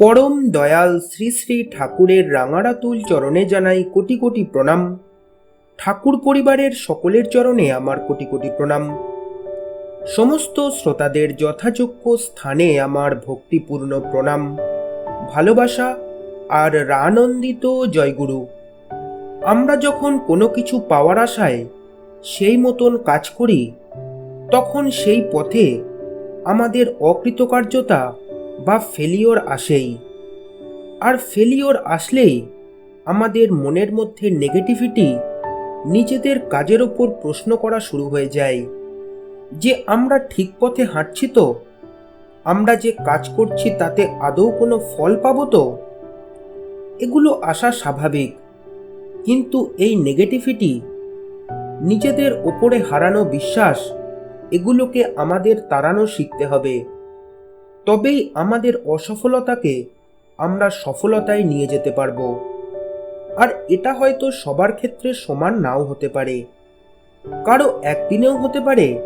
পরম দয়াল শ্রী শ্রী ঠাকুরের রাঙারাতুল চরণে জানাই কোটি কোটি প্রণাম। ঠাকুর পরিবারের সকলের চরণে আমার কোটি কোটি প্রণাম। সমস্ত শ্রোতাদের যথাযোগ্য স্থানে আমার ভক্তিপূর্ণ প্রণাম। ভালোবাসা আর রানন্দিত জয়গুরু। আমরা যখন কোনো কিছু পাওয়ার আশায় সেই মতন কাজ করি, তখন সেই পথে আমাদের অকৃতকার্যতা বা ফেলিওর আসেই। আর ফেলিওর আসলেই আমাদের মনের মধ্যে নেগেটিভিটি নিজেদের কাজের ওপর প্রশ্ন করা শুরু হয়ে যায়। যে আমরা ঠিক পথে হাঁটছি তো? আমরা যে কাজ করছি তাতে আদৌ কোনো ফল পাবো তো? এগুলো আসা স্বাভাবিক। কিন্তু এই নেগেটিভিটি নিজেদের ওপরে হারানো বিশ্বাস এগুলোকে আমাদের তাড়ানো শিখতে হবে। তবেই আমাদের অসফলতাকে আমরা সফলতায় নিয়ে যেতে পারব। আর এটা হয়তো সবার ক্ষেত্রে সমান নাও হতে পারে। কারও একদিনেও হতে পারে,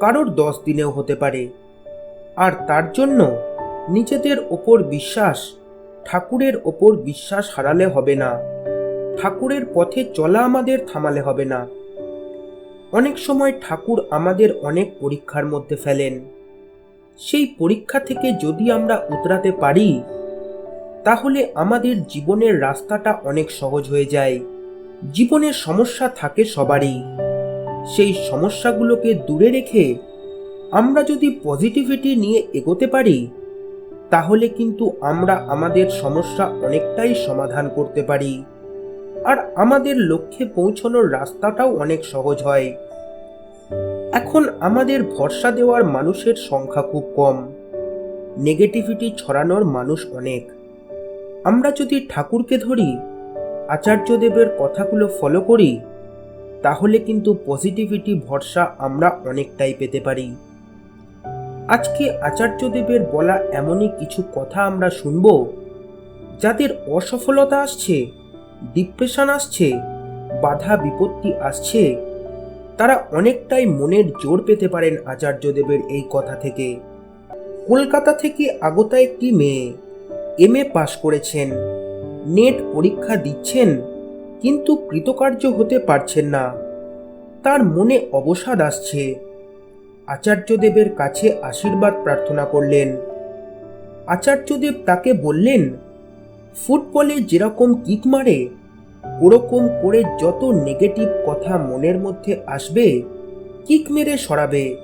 কারোর দশ দিনেও হতে পারে। আর তার জন্য নিজেদের ওপর বিশ্বাস, ঠাকুরের ওপর বিশ্বাস হারালে হবে না। ঠাকুরের পথে চলা আমাদের থামালে হবে না। অনেক সময় ঠাকুর আমাদের অনেক পরীক্ষার মধ্যে ফেলেন। সেই পরীক্ষা থেকে যদি আমরা উতরাতে পারি, তাহলে আমাদের জীবনের রাস্তাটা অনেক সহজ হয়ে যায়। জীবনের সমস্যা থাকে সবারই। সেই সমস্যাগুলোকে দূরে রেখে আমরা যদি পজিটিভিটি নিয়ে এগোতে পারি, তাহলে কিন্তু আমরা আমাদের সমস্যা অনেকটাই সমাধান করতে পারি। আর আমাদের লক্ষ্যে পৌঁছানোর রাস্তাটাও অনেক সহজ হয়। এখন আমাদের ভরসা দেওয়ার মানুষের সংখ্যা খুব কম। নেগেটিভিটি ছড়ানোর মানুষ অনেক। আমরা যদি ঠাকুরকে ধরি, আচার্যদেবের কথাগুলো ফলো করি, তাহলে কিন্তু পজিটিভিটি ভরসা আমরা অনেকটাই পেতে পারি। আজকে আচার্যদেবের বলা এমনই কিছু কথা আমরা শুনব, যাদের অসফলতা আসছে ডিপ্রেশন আসছে, বাধা বিপত্তি আসছে তারা অনেকটাই মনের জোর পেতে পারেন আচার্যদেবের এই কথা থেকে। কলকাতা থেকে আগত একটি মেয়ে এম এ পাশ করেছেন। নেট পরীক্ষা দিচ্ছেন, কিন্তু কৃতকার্য হতে পারছেন না। তার মনে অবসাদ আসছে। আচার্যদেবের কাছে আশীর্বাদ প্রার্থনা করলেন। আচার্যদেব তাকে বললেন, ফুটবলে যেরকম কিক মারে ওরকম করে যত নেগেটিভ কথা মনের মধ্যে আসবে, কিক মেরে সরাবে।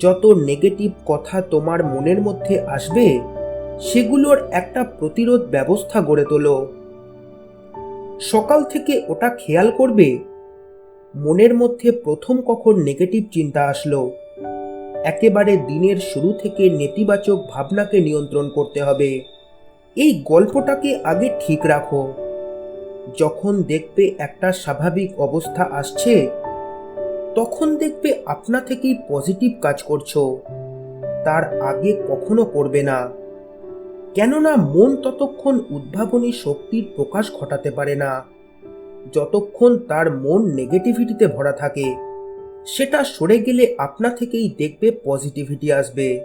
যত নেগেটিভ কথা তোমার মনের মধ্যে আসবে, সেগুলোর একটা প্রতিরোধ ব্যবস্থা গড়ে তোলো। সকাল থেকে ওটা খেয়াল করবে, মনের মধ্যে প্রথম কখন নেগেটিভ চিন্তা আসলো। একেবারে দিনের শুরু থেকে নেতিবাচক ভাবনাকে নিয়ন্ত্রণ করতে হবে। এই গল্পটাকে আগে ঠিক রাখো। যখন দেখবে একটা স্বাভাবিক অবস্থা আসছে, তখন দেখবে আপনা থেকেই পজিটিভ কাজ করছ। তার আগে কখনো করবে না। কেননা মন ততক্ষণ উদ্ভাবনী শক্তির প্রকাশ ঘটাতে পারে না। যতক্ষণ তার মন নেগেটিভিটিতে ভরা থাকে, সেটা সরে গেলে আপনা থেকেই দেখবে পজিটিভিটি আসবে।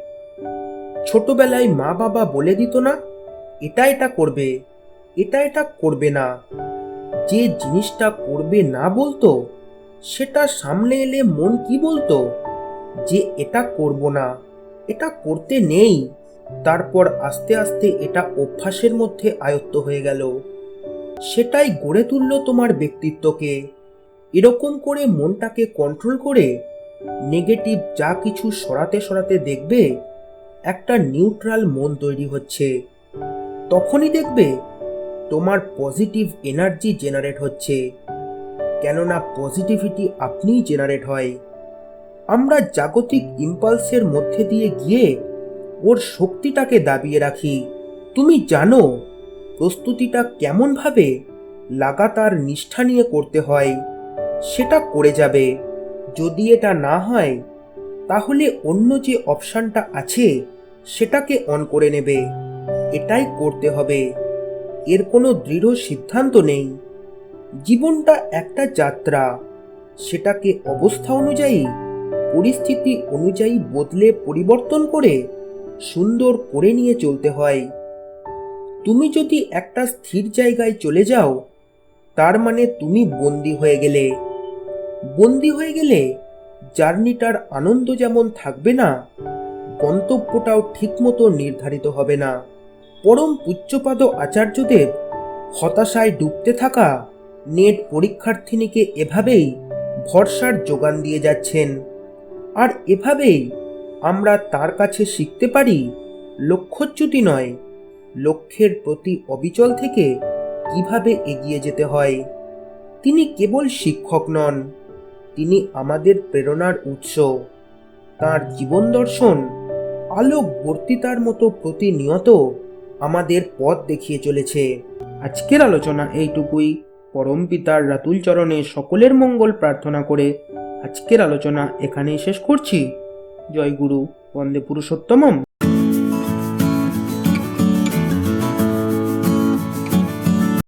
ছোটবেলায় মা বাবা বলে দিত না এটা এটা করবে এটা এটা করবে না। যে জিনিসটা করবে না বলতো, সেটা সামনে এলে মন কি বলতো? যে এটা করব না, এটা করতে নেই। তারপর আস্তে আস্তে এটা অভ্যাসের মধ্যে আয়ত্ত হয়ে গেল। সেটাই গড়ে তুলল তোমার ব্যক্তিত্বকে। এরকম করে মনটাকে কন্ট্রোল করে নেগেটিভ যা কিছু সরাতে সরাতে দেখবে, একটা নিউট্রাল মন তৈরি হচ্ছে। তখনই দেখবে তোমার পজিটিভ এনার্জি জেনারেট হচ্ছে। কেননা পজিটিভিটি আপনিই জেনারেট হয়। আমরা জাগতিক ইম্পালসের মধ্যে দিয়ে গিয়ে ওর শক্তিটাকে দাবিয়ে রাখি। তুমি জানো, প্রস্তুতিটা কেমনভাবে লাগাতার নিষ্ঠা নিয়ে করতে হয়, সেটা করে যাবে। যদি এটা না হয়, তাহলে অন্য যে অপশানটা আছে, সেটাকে অন করে নেবে। এটাই করতে হবে। এর কোনো দৃঢ় সিদ্ধান্ত নেই। জীবনটা একটা যাত্রা। সেটাকে অবস্থা অনুযায়ী, পরিস্থিতি অনুযায়ী বদলে পরিবর্তন করে সুন্দর করে নিয়ে চলতে হয়। তুমি যদি একটা স্থির জায়গায় চলে যাও, তার মানে তুমি বন্দি হয়ে গেলে। বন্দি হয়ে গেলে জার্নিটার আনন্দ যেমন থাকবে না, গন্তব্যটাও ঠিকমতো নির্ধারিত হবে না। পরম পূজ্যপাদ আচার্যদেব হতাশায় ডুবতে থাকা নেট পরীক্ষার্থিনীকে এভাবেই ভরসার যোগান দিয়ে যাচ্ছেন। আর এভাবেই আমরা তার কাছে শিখতে পারি, লক্ষ্যচ্যুতি নয়, লক্ষ্যের প্রতি অবিচল থেকে কীভাবে এগিয়ে যেতে হয়। তিনি কেবল শিক্ষক নন, তিনি আমাদের প্রেরণার উৎস। তার জীবন দর্শন আলোক বর্তিতার মতো প্রতিনিয়ত আমাদের পথ দেখিয়ে চলেছে। আজকের আলোচনা এইটুকুই। পরম পিতার রাতুল চরণে সকলের মঙ্গল প্রার্থনা করে আজকের আলোচনা এখানেই শেষ করছি। জয় গুরু, বন্দে পুরুষোত্তমম।